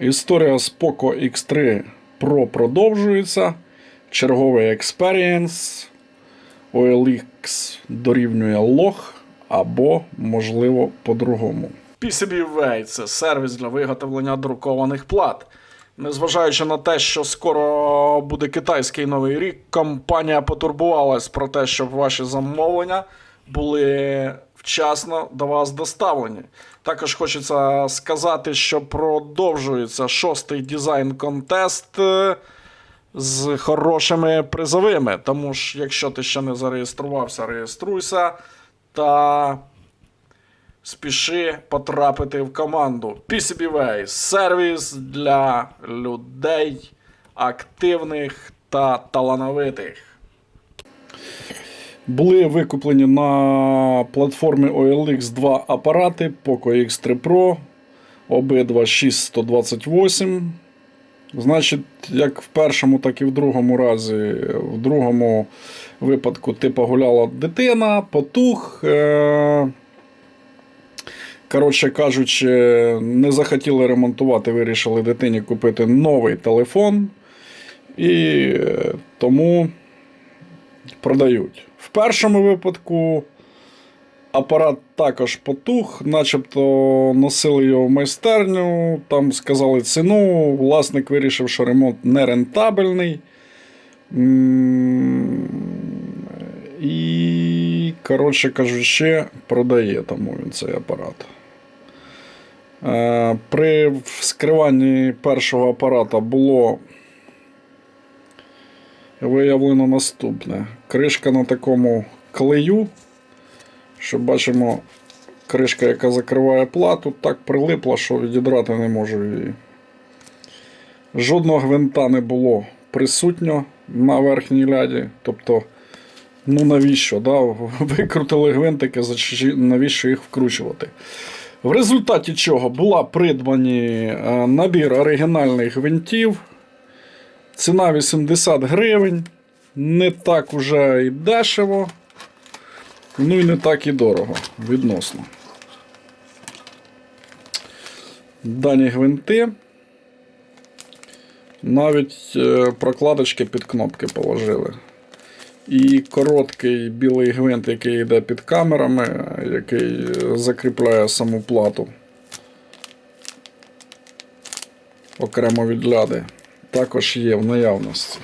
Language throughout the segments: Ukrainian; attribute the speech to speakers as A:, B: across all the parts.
A: Історія з Poco X3 Pro продовжується. Черговий експерієнс. OLX дорівнює лог або, можливо, по-другому. PCBWay – це сервіс для виготовлення друкованих плат. Незважаючи на те, що скоро буде китайський новий рік, компанія потурбувалась про те, щоб ваші замовлення були вчасно до вас доставлені. Також хочеться сказати, що продовжується шостий дизайн контест е, з хорошими призовими. Тому ж, якщо ти ще не зареєструвався, реєструйся та спіши потрапити в команду. PCBWay – сервіс для людей активних та талановитих. Були викуплені на платформі OLX 2 апарати Poco X3 Pro, обидва 6128. Значить, як в першому, так і в другому разі. В другому випадку ти погуляла дитина, потух. Е- Коротше кажучи, не захотіли ремонтувати, вирішили дитині купити новий телефон. І е, тому продають. В першому випадку апарат також потух, начебто носили його в майстерню, там сказали ціну. Власник вирішив, що ремонт не рентабельний. І, коротше кажучи, продає тому він цей апарат. Е, При вскриванні першого апарата було виявлено наступне. Кришка на такому клею, що бачимо, кришка, яка закриває плату, так прилипла, що відідрати не можу її. Жодного гвинта не було присутньо на верхній ляді. Тобто, ну навіщо? Да? Викрутили гвинтики, навіщо їх вкручувати? В результаті чого була придбані е, набір оригінальних гвинтів. Ціна 80 гривень. Не так уже і дешево. Ну і не так і дорого відносно. Дані гвинти. Навіть е, прокладочки під кнопки положили. І короткий білий гвинт, який йде під камерами, який закріпляє саму плату. Окремо від ляди. Також є в наявності.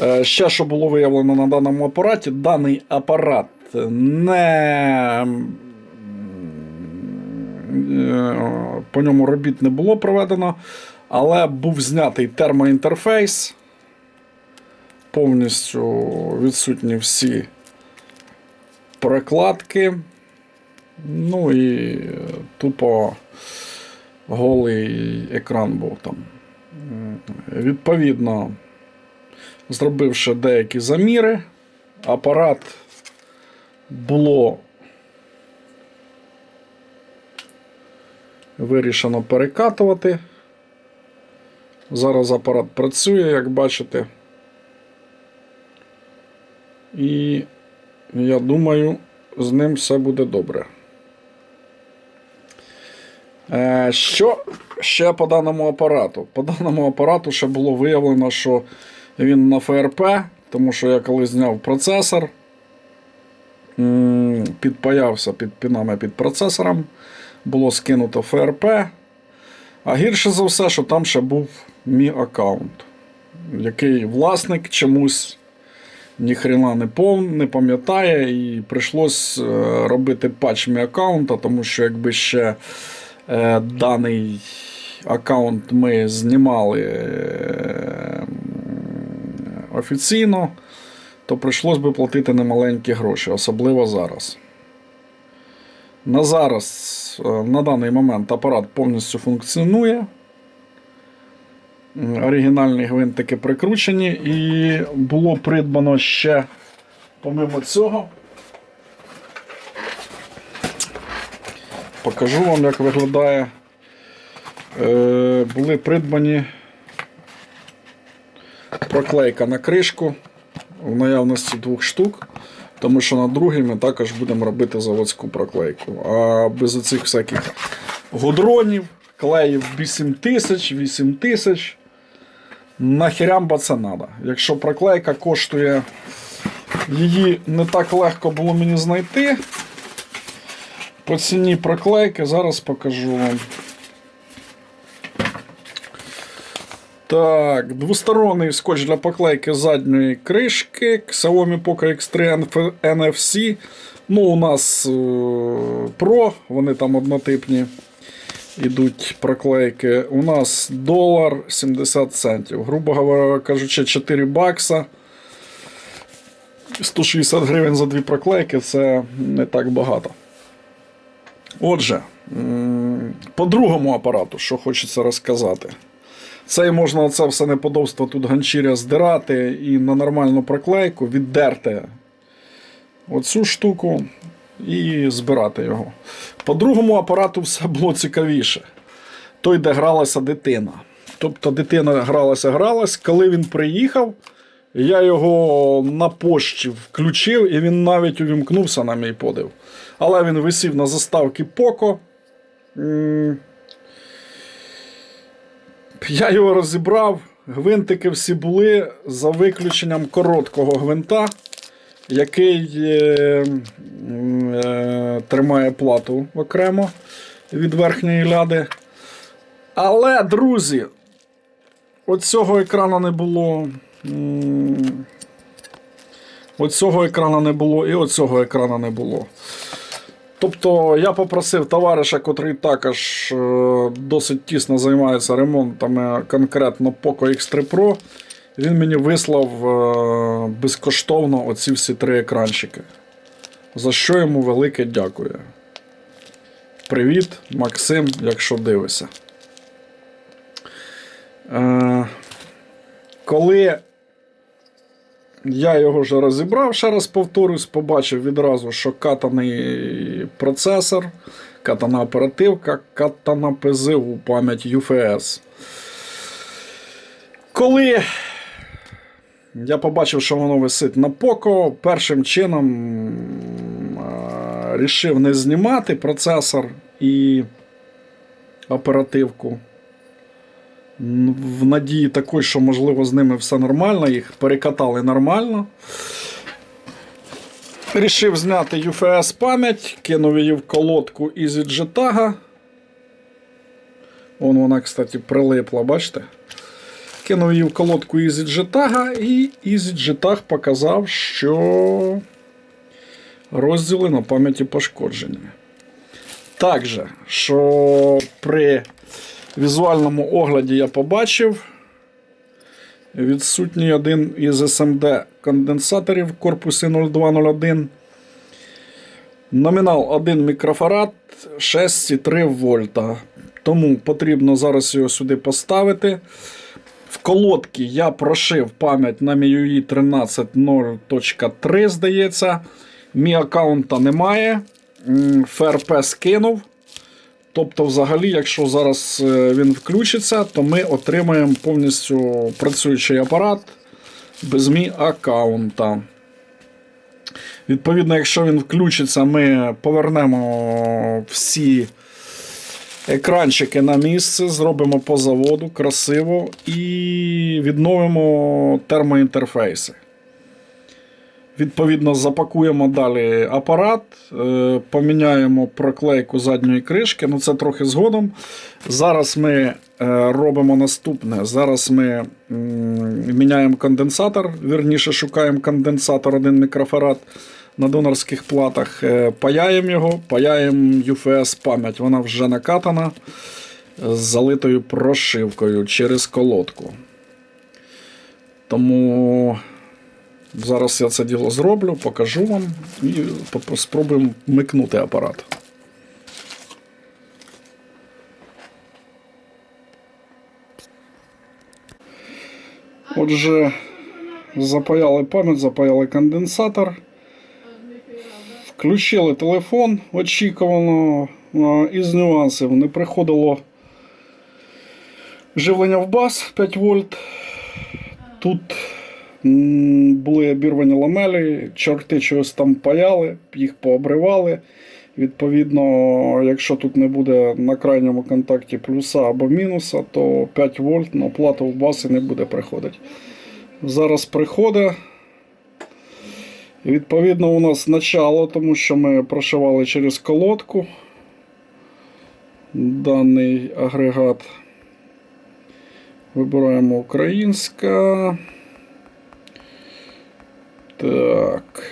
A: Е, Ще що було виявлено на даному апараті, даний апарат не е, по ньому робіт не було проведено, але був знятий термоінтерфейс. Повністю відсутні всі прокладки. Ну і е, тупо голий екран був там. Відповідно, зробивши деякі заміри, апарат було вирішено перекатувати. Зараз апарат працює, як бачите. І я думаю, з ним все буде добре. Е, Що ще по даному апарату? По даному апарату ще було виявлено, що він на ФРП, тому що я коли зняв процесор, підпаявся під пінами під процесором, було скинуто ФРП. А гірше за все, що там ще був мій аккаунт, який власник чомусь ніхрена не пов, не пам'ятає, і прийшлось е, робити патч мій аккаунта, тому що якби ще е, даний аккаунт ми знімали е, офіційно, то прийшлось би платити немаленькі гроші, особливо зараз. На зараз, е, на даний момент апарат повністю функціонує. Оригінальні гвинтики прикручені, і було придбано ще, помимо цього, покажу вам, як виглядає. Е, були придбані проклейка на кришку в наявності двох штук. Тому що на другий ми також будемо робити заводську проклейку. А без оцих всяких гудронів, клеїв 8 тисяч, 8 тисяч. Нахерям ба це надо. Якщо проклейка коштує, її не так легко було мені знайти. По ціні проклейки зараз покажу вам. Так, двосторонний скотч для поклейки задньої кришки. Xiaomi Poco X3 NFC. Ну, у нас е, Pro, вони там однотипні. Ідуть проклейки. У нас долар 70 центів. Грубо кажучи, 4 бакса. 160 гривень за дві проклейки це не так багато. Отже, по другому апарату, що хочеться розказати. Цей можна це все неподобство тут ганчіря здирати і на нормальну проклейку віддерти оцю штуку і збирати його. По другому апарату все було цікавіше. Той, де гралася дитина. Тобто дитина гралася, гралась. Коли він приїхав, я його на пошті включив, і він навіть увімкнувся на мій подив. Але він висів на заставці Poco. Я його розібрав, гвинтики всі були за виключенням короткого гвинта, який е, е, тримає плату окремо від верхньої ляди. Але, друзі, оцього екрану не було. Оцього екрану не було і оцього екрану не було. Тобто я попросив товариша, котрий також е, досить тісно займається ремонтами, конкретно Poco X3 Pro. Він мені вислав е, безкоштовно оці всі три екранчики. За що йому велике дякую. Привіт, Максим, якщо дивишся. Е, коли я його вже розібрав, ще раз повторюсь, побачив відразу, що катаний процесор, катана оперативка, катана ПЗУ, пам'ять UFS. Коли я побачив, що воно висить на Poco, першим чином рішив не знімати процесор і оперативку. В надії такої, що можливо з ними все нормально, їх перекатали нормально. Рішив зняти UFS пам'ять, кинув її в колодку EasyJet Tag. Вон вона, кстати, прилипла, бачите? Кинув її в колодку EasyJet Tag, і EasyJet Tag показав, що розділи на пам'яті пошкоджені. Також, що при візуальному огляді я побачив відсутній один із SMD конденсаторів в корпусі 0201. Номінал 1 мікрофарад 6,3 вольта. Тому потрібно зараз його сюди поставити. В колодки я прошив пам'ять на MIUI 13.0.3, здається. Мій аккаунта немає. ФРП скинув. Тобто, взагалі, якщо зараз е, він включиться, то ми отримаємо повністю працюючий апарат без мій аккаунта. Відповідно, якщо він включиться, ми повернемо всі екранчики на місце, зробимо по заводу красиво і відновимо термоінтерфейси. Відповідно, запакуємо далі апарат, е, поміняємо проклейку задньої кришки. Ну це трохи згодом. Зараз ми е, робимо наступне. Зараз ми міняємо конденсатор, вірніше шукаємо конденсатор, один мікрофарад на донорських платах. Е, Паяємо його, паяємо UFS пам'ять. Вона вже накатана з залитою прошивкою через колодку. Тому. Зараз я це діло зроблю, покажу вам і спробуємо вмикнути апарат. Отже, запаяли пам'ять, запаяли конденсатор. Включили телефон очікувано. Із нюансів не приходило живлення в бас 5 вольт. Тут Були обірвані ламелі, чорти чогось там паяли, їх пообривали. Відповідно, якщо тут не буде на крайньому контакті плюса або мінуса, то 5 вольт на плату в баси не буде приходити. Зараз приходить. Відповідно, у нас начало, тому що ми прошивали через колодку даний агрегат. Вибираємо українська. Так.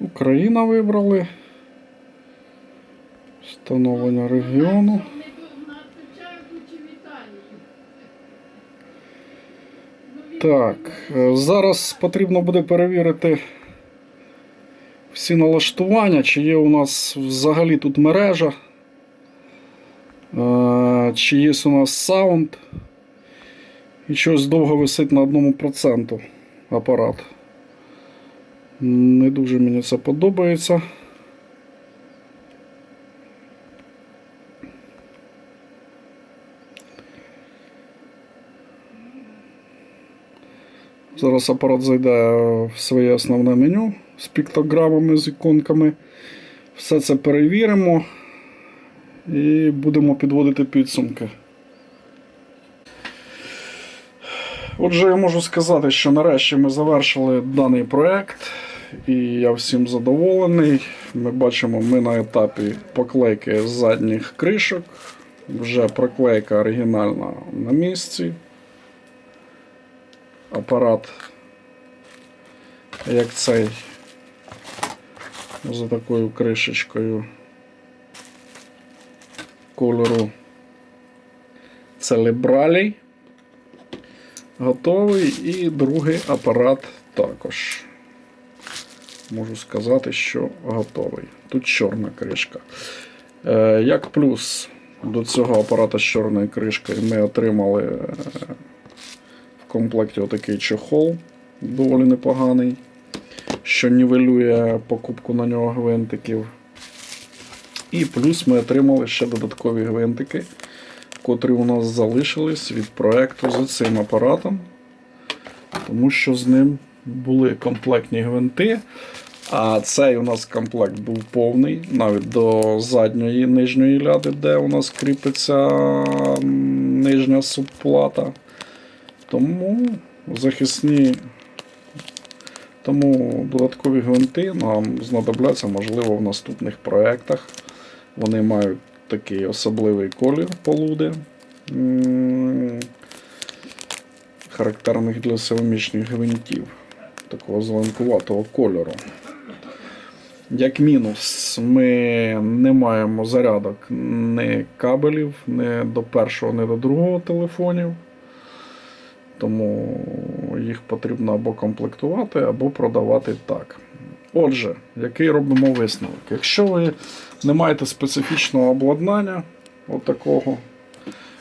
A: Україна вибрали. Встановлення регіону.
B: Щоб не був на Печерку чи в Італії. Ну, він-
A: Так, е, зараз потрібно буде перевірити всі налаштування, чи є у нас взагалі тут мережа, е, чи є у нас саунд. І щось довго висить на одному проценту апарат. Не дуже мені це подобається. Зараз апарат зайде в своє основне меню з піктограмами, з іконками. Все це перевіримо і будемо підводити підсумки. Отже, я можу сказати, що нарешті ми завершили даний проект, і я всім задоволений. Ми бачимо, ми на етапі поклейки задніх кришок. Вже проклейка оригінальна на місці апарат, як цей, за такою кришечкою кольору Целебралій. Готовий і другий апарат також. Можу сказати, що готовий. Тут чорна кришка. Е, як плюс до цього апарата з чорною кришкою ми отримали е, в комплекті отакий чохол, доволі непоганий, що нівелює покупку на нього гвинтиків. І плюс ми отримали ще додаткові гвинтики, котрі у нас залишились від проекту за цим апаратом, тому що з ним були комплектні гвинти. А цей у нас комплект був повний, навіть до задньої нижньої ляди, де у нас кріпиться нижня субплата. Тому захисні, тому додаткові гвинти нам знадобляться, можливо, в наступних проєктах. Вони мають такий особливий колір полуди, характерних для силомічних гвинтів, такого зеленкуватого кольору. Як мінус, ми не маємо зарядок ні кабелів, ні до першого, ні до другого телефонів. Тому їх потрібно або комплектувати, або продавати так. Отже, який робимо висновок? Якщо ви не маєте специфічного обладнання, от такого,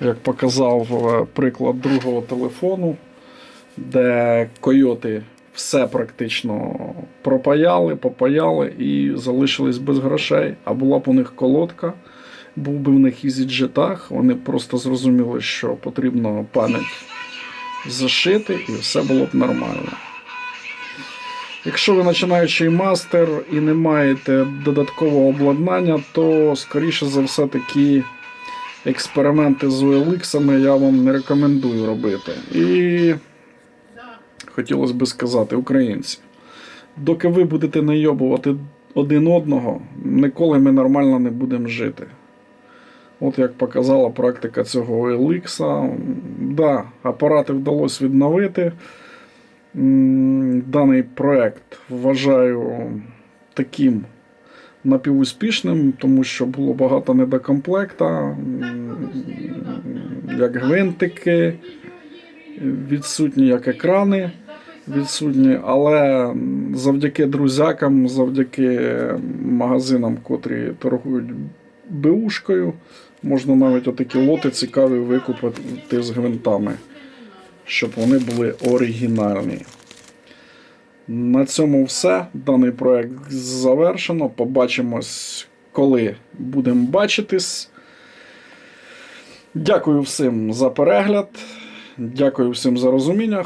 A: як показав е, приклад другого телефону, де койоти все практично пропаяли, попаяли і залишились без грошей, а була б у них колодка, був би в них EasyJet, вони просто зрозуміли, що потрібно пам'ять зашити, і все було б нормально. Якщо ви починаючий мастер і не маєте додаткового обладнання, то скоріше за все такі експерименти з OLX я вам не рекомендую робити. І хотілося би сказати, українці, доки ви будете найобувати один одного, ніколи ми нормально не будемо жити. От як показала практика цього OLX, да, апарати вдалося відновити. Даний проект вважаю таким напівуспішним, тому що було багато недокомплекта, як гвинтики, відсутні як екрани відсутні, але завдяки друзякам, завдяки магазинам, котрі торгують беушкою, можна навіть отакі лоти цікаві викупити з гвинтами, щоб вони були оригінальні. На цьому все. Даний проект завершено. Побачимось, коли будемо бачитись. Дякую всім за перегляд. Дякую всім за розуміння.